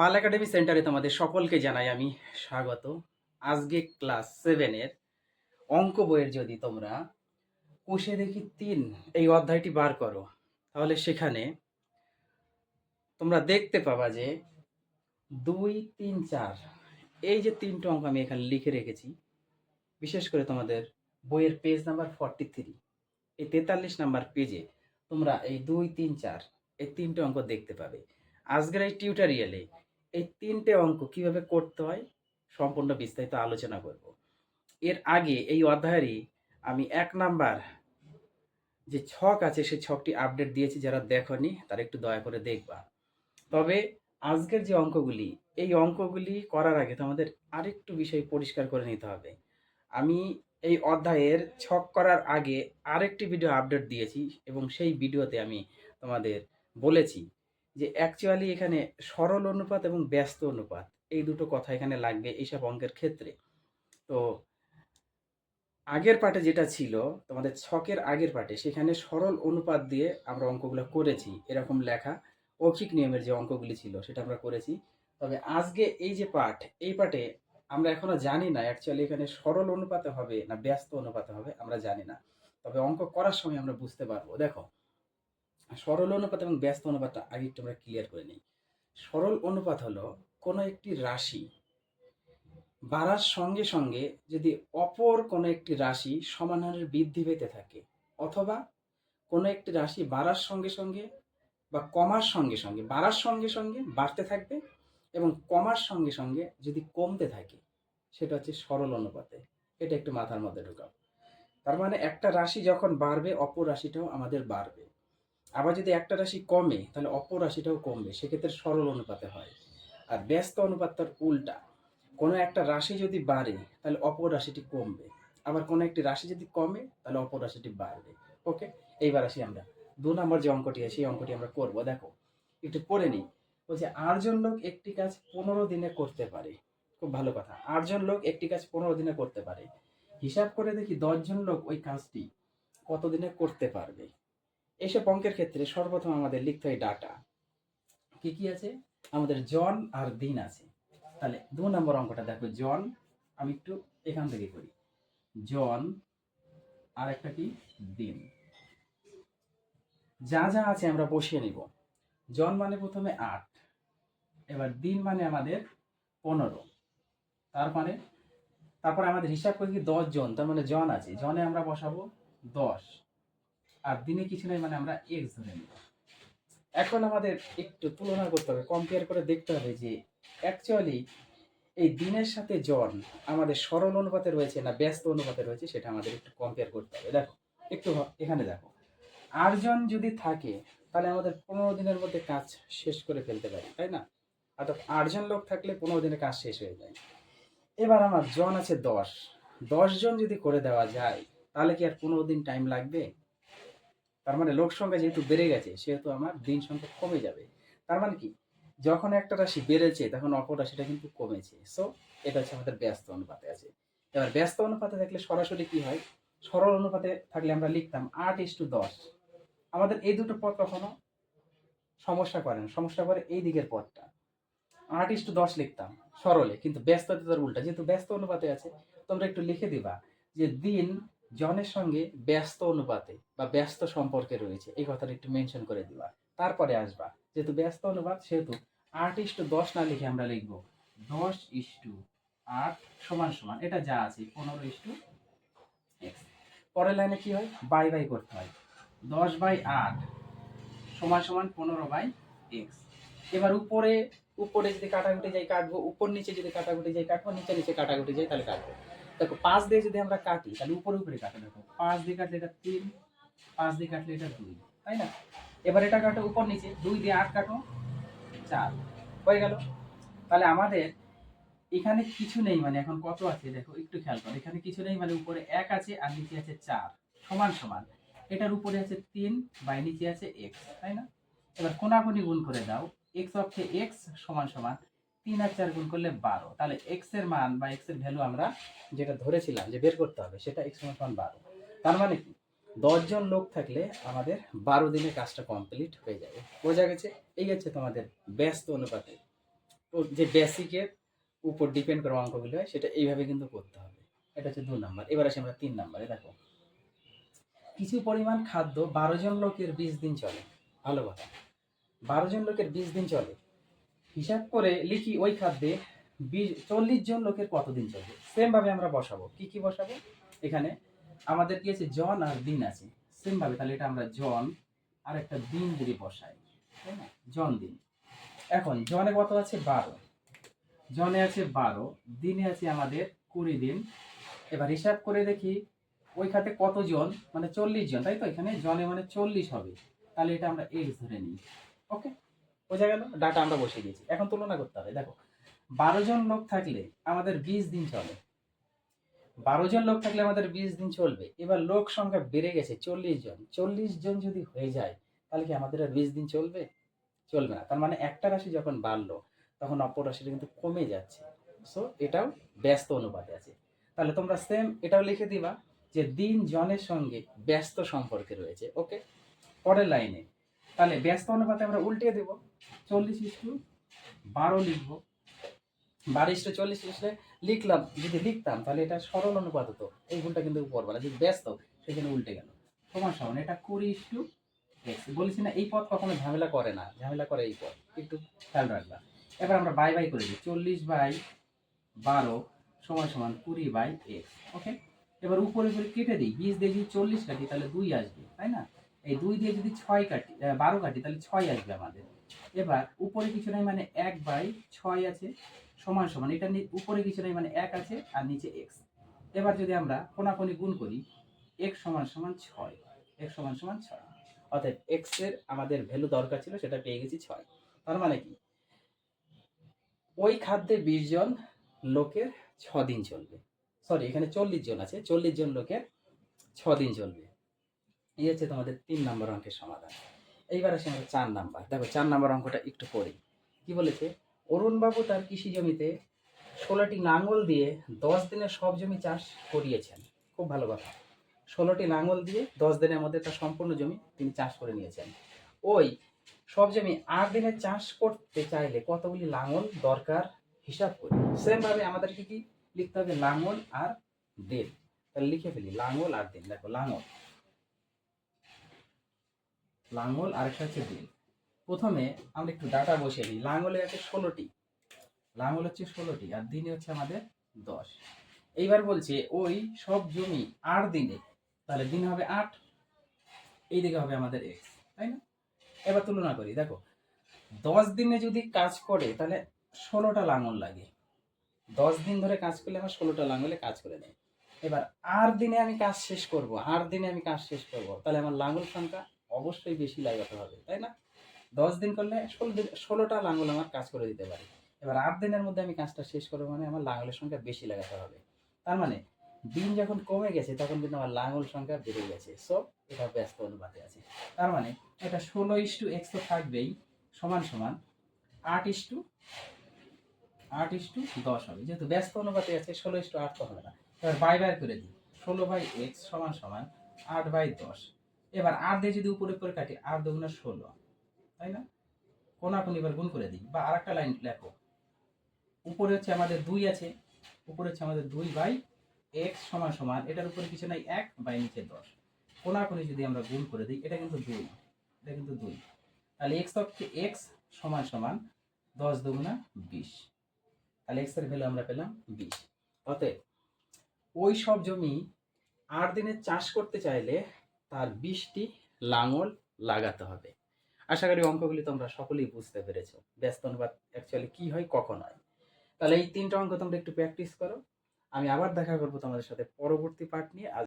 পাল academy সেন্টারে তোমাদের সকলকে জানাই আমি স্বাগত। আজকে ক্লাস সেভেনের অঙ্ক বইয়ের যদি তোমরা কোষে দেখি তিন, এই অধ্যায়টি বার করো, তাহলে সেখানে তোমরা দেখতে পাবা যে দুই, তিন, চার, এই যে তিনটে অঙ্ক আমি এখানে লিখে রেখেছি, বিশেষ করে তোমাদের বইয়ের পেজ নাম্বার ফর্টি থ্রি এই তেতাল্লিশ নাম্বার পেজে তোমরা এই দুই, তিন, চার, এই তিনটে অঙ্ক দেখতে পাবে। আজকের এই টিউটোরিয়ালে এই তিনটে অঙ্ক কীভাবে করতে হয় সম্পূর্ণ বিস্তারিত আলোচনা করব। এর আগে এই অধ্যায়েরই আমি এক নাম্বার যে ছক আছে, সেই ছকটি আপডেট দিয়েছি, যারা দেখনি তারা একটু দয়া করে দেখবা। তবে আজকের যে অঙ্কগুলি, এই অঙ্কগুলি করার আগে তোমাদের আরেকটু বিষয় পরিষ্কার করে নিতে হবে। আমি এই অধ্যায়ের ছক করার আগে আরেকটি ভিডিও আপডেট দিয়েছি এবং সেই ভিডিওতে আমি তোমাদের বলেছি যে অ্যাকচুয়ালি এখানে সরল অনুপাত এবং ব্যস্ত অনুপাত, এই দুটো কথা এখানে লাগবে এইসব অঙ্কের ক্ষেত্রে। তো আগের পাটে যেটা ছিল, তোমাদের ছকের আগের পাটে সেখানে সরল অনুপাত দিয়ে আমরা অঙ্কগুলো করেছি, এরকম লেখা। ঐখিক নিয়মের যে অঙ্কগুলি ছিল, সেটা আমরা করেছি। তবে আজকে এই যে পাঠ, এই পাঠে আমরা এখনও জানি না অ্যাকচুয়ালি এখানে সরল অনুপাতে হবে না ব্যস্ত অনুপাতে হবে, আমরা জানি না। তবে অঙ্ক করার সময় আমরা বুঝতে পারব। দেখো সরল অনুপাত এবং ব্যস্ত অনুপাতটা আগে একটু আমরা ক্লিয়ার করে নিই। সরল অনুপাত হলো কোনো একটি রাশি বাড়ার সঙ্গে সঙ্গে যদি অপর কোনো একটি রাশি সমান হারে বৃদ্ধি পেতে থাকে অথবা কোনো একটি রাশি বাড়ার সঙ্গে সঙ্গে বা কমার সঙ্গে সঙ্গে, বাড়ার সঙ্গে সঙ্গে বাড়তে থাকবে এবং কমার সঙ্গে সঙ্গে যদি কমতে থাকে, সেটা হচ্ছে সরল অনুপাতে। এটা একটু মাথার মধ্যে ঢুকাও। তার মানে একটা রাশি যখন বাড়বে, অপর রাশিটাও আমাদের বাড়বে। আবার যদি একটা রাশি কমে, তাহলে অপর রাশিটাও কমবে। সেক্ষেত্রে সরল অনুপাতে হয়। আর ব্যস্ত অনুপাত তার উল্টা। কোনো একটা রাশি যদি বাড়ে, তাহলে অপর রাশিটি কমবে। আবার কোনো একটি রাশি যদি কমে, তাহলে অপর রাশিটি বাড়বে। ওকে? এইবার আসি আমরা। দু নম্বর যে অঙ্কটি আছে সেই অঙ্কটি আমরা করব। দেখো, একটু পড়ে নিই। বলছে আটজন লোক একটি কাজ পনেরো দিনে করতে পারে। খুব ভালো কথা। আটজন লোক একটি কাজ পনেরো দিনে করতে পারে। হিসাব করে দেখি দশজন লোক ওই কাজটি কত দিনে করতে পারবে? এইসব অঙ্কের ক্ষেত্রে সর্বপ্রথম আমাদের লিখতে হয় ডাটা কি কি আছে? আমাদের জন আর দিন আছে। তাহলে দু নম্বর অঙ্কটা দেখো, জন, আমি একটু এখান থেকে করি। জন আর একটা কি? দিন। যা যা আছে আমরা বসিয়ে নিব। জন মানে প্রথমে আট, এবার দিন মানে আমাদের পনেরো। তার মানে তারপরে আমাদের হিসাব করি কি দশ জন, তার মানে জন আছে। জনে আমরা বসাবো দশ। আর দিনে কিছু নেই মানে আমরা এক্স ধরে নিব এখন আমাদের একটু তুলনা করতে হবে কম্পেয়ার করে দেখতে হবে যে অ্যাকচুয়ালি এই দিনের সাথে জন আমাদের সরল অনুপাতে রয়েছে না ব্যস্ত অনুপাতে রয়েছে, সেটা আমাদের একটু কম্পেয়ার করতে হবে। দেখো, একটু এখানে দেখো। আটজন যদি থাকে, তাহলে আমাদের পনেরো দিনের মধ্যে কাজ শেষ করে ফেলতে পারি, তাই না? অর্থাৎ আটজন লোক থাকলে পনেরো দিনে কাজ শেষ হয়ে যায়। এবার আমার জন আছে দশ। দশজন যদি করে দেওয়া যায়, তাহলে কি আর পনেরো দিন টাইম লাগবে? তার মানে লোক সংখ্যা যেহেতু বেড়ে গেছে, সেহেতু আমার দিন সংখ্যা কমে যাবে। তার মানে কি? যখন একটা রাশি বেড়েছে, তখন অপর রাশিটা কিন্তু কমেছে। সো এটা হচ্ছে আমাদের ব্যস্ত অনুপাতে আছে। এবার ব্যস্ত অনুপাতে থাকলে সরাসরি কি হয়? সরল অনুপাতে থাকলে আমরা লিখতাম আট ইস টু দশ। আমাদের এই দুটো পথ কখনো সমস্যা করে না। সমস্যা করে এই দিকের পথটা আট ইস টু দশ লিখতাম সরলে, কিন্তু ব্যস্ততে তার উল্টা। যেহেতু ব্যস্ত অনুপাতে আছে, তোমরা একটু লিখে দিবা যে দিন জনের সঙ্গে ব্যস্ত অনুপাতে বা ব্যস্ত সম্পর্কে রয়েছে। এই কথাটা একটু মেনশন করে দিবা। তারপরে আসবা। যেহেতু ব্যস্ত অনুপাত, সেহেতু আট ইস টু দশ না লিখে আমরা লিখব দশ ইস টু আট সমান সমান। এটা যা আছে, পনেরো ইস টু এক্স পরের লাইনে কি হয়? বাই বাই করতে হয়। দশ বাই আট সমান সমান পনেরো বাই এক্স। এবার উপরে উপরে যদি কাটাকুটি যাই কাটবো, উপর নিচে যদি কাটাকুটি যাই কাটবো, নিচে নিচে কাটাকুটি যাই তাহলে কাটবো। দেখো, পাঁচ দিয়ে যদি আমরা কাটি, তাহলে উপরে উপরে কাটো, দেখো, পাঁচ দিয়ে কাটলে এটা তিন, পাঁচ দিয়ে কাটলে এটা দুই, তাই না? এবার এটা কাটো উপর নিচে, দুই দিয়ে আট কাটো চার, হয়ে গেল? তাহলে আমাদের এখানে কিছু নেই মানে এখন কত আছে, দেখো, একটু খেয়াল করো, এখানে কিছু নেই মানে উপরে এক আছে আর নিচে আছে চার, সমান সমান। এটার উপরে আছে তিন, বাই নিচে আছে এক্স তাই না? এবার কোনাকুনি গুণ করে দাও এক্স অক্ষে এক্স সমান সমান তিন আর চার গুণ করলে বারো। তাহলে এক্সের মান বা এক্সের ভ্যালু আমরা যেটা ধরেছিলাম যে বের করতে হবে, সেটা এক্স সমান বারো। তার মানে কি? দশজন লোক থাকলে আমাদের বারো দিনে কাজটা কমপ্লিট হয়ে যাবে। বোঝা গেছে? এই হচ্ছে তোমাদের ব্যস্ত অনুপাতে। যে বেসিকের উপর ডিপেন্ড করা অঙ্কগুলো হয়, সেটা এইভাবে কিন্তু করতে হবে। এটা হচ্ছে দু নাম্বার। এবার আসি আমরা তিন নাম্বারে, দেখো। কিছু পরিমাণ খাদ্য বারো জন লোকের বিশ দিন চলে। ভালো কথা। বারো জন লোকের বিশ দিন চলে। হিসাব করে লিখি ওই খাদ্যে চল্লিশ জন লোকের কতদিন চলবে? সেম ভাবে আমরা বসাবো। কি কি বসাবো? এখানে আমাদের কি আছে? জন আর দিন আছে। সেম ভাবে তাহলে এটা আমরা জন আর একটা দিন যদি বসাই জন, দিন। এখন জনে কত আছে? বারো। জনে আছে বারো, দিনে আছে আমাদের কুড়ি দিন। এবার হিসাব করে দেখি ওই খাতে কতজন মানে চল্লিশ জন, তাই তো? এখানে জনে মানে চল্লিশ হবে। তাহলে এটা আমরা এক্স ধরে নিই। ওকে বোঝা গেল? ডাটা আমরা বসিয়ে দিয়েছি। এখন তুলনা করতে হবে। দেখো, বারো জন লোক থাকলে আমাদের বিশ দিন চলে। বারো জন লোক থাকলে আমাদের বিশ দিন চলবে। এবার লোক সংখ্যা বেড়ে গেছে চল্লিশ জন। চল্লিশ জন যদি হয়ে যায়, তাহলে কি আমাদের আর বিশ দিন চলবে? চলবে না। তার মানে একটা রাশি যখন বাড়লো, তখন অপর রাশিটা কিন্তু কমে যাচ্ছে। সো এটাও ব্যস্ত অনুপাতে আছে। তাহলে তোমরা সেম এটাও লিখে দিবা যে দিন জনের সঙ্গে ব্যস্ত সম্পর্কে রয়েছে। ওকে পরের লাইনে তাহলে ব্যস্ত অনুপাতে আমরা উল্টে দেব। চল্লিশ ইস্টু বারো লিখব। বারো ইস্টু চল্লিশ ইস্টে লিখলাম, যদি লিখতাম, তাহলে এটা সরল অনুপাত হতো। এই ভুলটা কিন্তু না যদি ব্যস্ত, সেখানে উল্টে গেল। সমান সমান, এটা কুড়ি ইস্টু এক্স বলেছি না, এই পথ কখনো ঝামেলা করে না, ঝামেলা করে এই পথ। একটু খেয়াল রাখবা। এবার আমরা বাই বাই করে দিই, চল্লিশ বাই বারো সমান সমান কুড়ি বাই এক্স ওকে এবার উপরে উপরে কেটে দিই, বিশ যদি চল্লিশ কাটি তাহলে দুই আসবে, তাই না? এই দুই দিয়ে যদি ছয় কাটি বারো কাটি, তাহলে ছয় আসবে আমাদের। এবার উপরে কিছু নাই মানে এক বাই ছয় আছে, সমান সমান। এটা উপরে কিছু নাই মানে এক আছে, আর নিচে এক্স এবার যদি আমরা কোনাকুনি গুণ করি এক সমান সমান ছয় এক সমান সমান ছয়। অর্থাৎ এক্সের আমাদের ভ্যালু দরকার ছিল, সেটা পেয়ে গেছি ছয়। তার মানে কি? ওই খাদ্যে বিশ জন লোকের ছ দিন চলবে। সরি এখানে চল্লিশ জন আছে, চল্লিশ জন লোকের ছ দিন চলবে। এই হচ্ছে তোমাদের তিন নম্বর অঙ্কের সমাধান। এইবার আসে আমরা চার নাম্বার। দেখো, চার নাম্বার অঙ্কটা একটু পড়ি। কি বলেছে? অরুণবাবু তার কৃষি জমিতে ষোলোটি নাঙ্গল দিয়ে দশ দিনের সব জমি চাষ করিয়েছেন। খুব ভালো কথা। ষোলোটি নাঙ্গল দিয়ে দশ দিনের মধ্যে তার সম্পূর্ণ জমি তিনি চাষ করে নিয়েছেন। ওই সব জমি আট দিনে চাষ করতে চাইলে কতগুলি লাঙল দরকার হিসাব করি। সেম ভাবে আমাদেরকে কি লিখতে হবে? লাঙল আর দিন। তাহলে লিখে ফেলি। লাঙল আর দিন। দেখো, লাঙল। লাঙল আর একটা হচ্ছে দিন প্রথমে আমরা একটু ডাটা বসিয়ে নিই লাঙলে আছে ষোলোটি। লাঙল হচ্ছে ষোলোটি আর দিনে হচ্ছে আমাদের দশ। এইবার বলছে, ওই সব জমি আট দিনে, তাহলে দিন হবে আট, এই দিকে হবে আমাদের এক্স, তাই না? এবার তুলনা করি, দেখো, দশ দিনে যদি কাজ করে, তাহলে ষোলোটা লাঙল লাগে। দশ দিন ধরে কাজ করলে আমার ষোলোটা লাঙলে কাজ করে নেয় এবার আট দিনে আমি কাজ শেষ করব, আট দিনে আমি কাজ শেষ করব, তাহলে আমার লাঙল সংখ্যা অবশ্যই বেশি লাগাতে হবে, তাই না? দশ দিন করলে ষোলো দিন, ষোলোটা লাঙল আমার কাজ করে দিতে পারে। এবার আট দিনের মধ্যে আমি কাজটা শেষ করব মানে আমার লাঙলের সংখ্যা বেশি লাগাতে হবে। তার মানে দিন যখন কমে গেছে, তখন কিন্তু আমার লাঙল সংখ্যা বেড়ে গেছে। সো এটা ব্যস্ত অনুপাতে আছে। তার মানে এটা ষোলো ইস্টু এক্স তো থাকবেই, সমান সমান আট ইস্টু আট ইস্টু দশ হবে। যেহেতু ব্যস্ত অনুপাতে আছে, ষোলো ইস্টু আট তো হবে না। এবার বাই বাই করে দিই। ষোলো বাই এক্স সমান সমান আট বাই দশ। এবার আট দিয়ে যদি উপরে উপরে কাটি আট দুগুণা ষোলো, তাই না? কোনাকুনি এবার গুণ করে দিই বা আরেকটা লাইন লেখো। উপরে হচ্ছে আমাদের দুই আছে, উপরে হচ্ছে আমাদের দুই বাই এক্স সমান সমান, এটার উপরে কিছু নাই, এক বাই নিচে দশ। কোনাকুনি যদি আমরা গুণ করে দিই, এটা কিন্তু দুই, এটা কিন্তু দুই। তাহলে এক্স অক্ষে এক্স সমান সমান দশ দুগুণা বিশ। তাহলে এক্সের ভ্যালু আমরা পেলাম বিশ। অতএব ওই সব জমি আট দিনে চাষ করতে চাইলে তার বিশটি লাঙল লাগাতে হবে। আশা করি অঙ্কগুলি তোমরা সকলেই বুঝতে পেরেছ। ব্যস্ত অনুবাদ অ্যাকচুয়ালি কী হয়, কখন হয়। তাহলে এই তিনটা অঙ্ক তোমরা একটু প্র্যাকটিস করো। আমি আবার দেখা করব তোমাদের সাথে পরবর্তী পার্ট নিয়ে।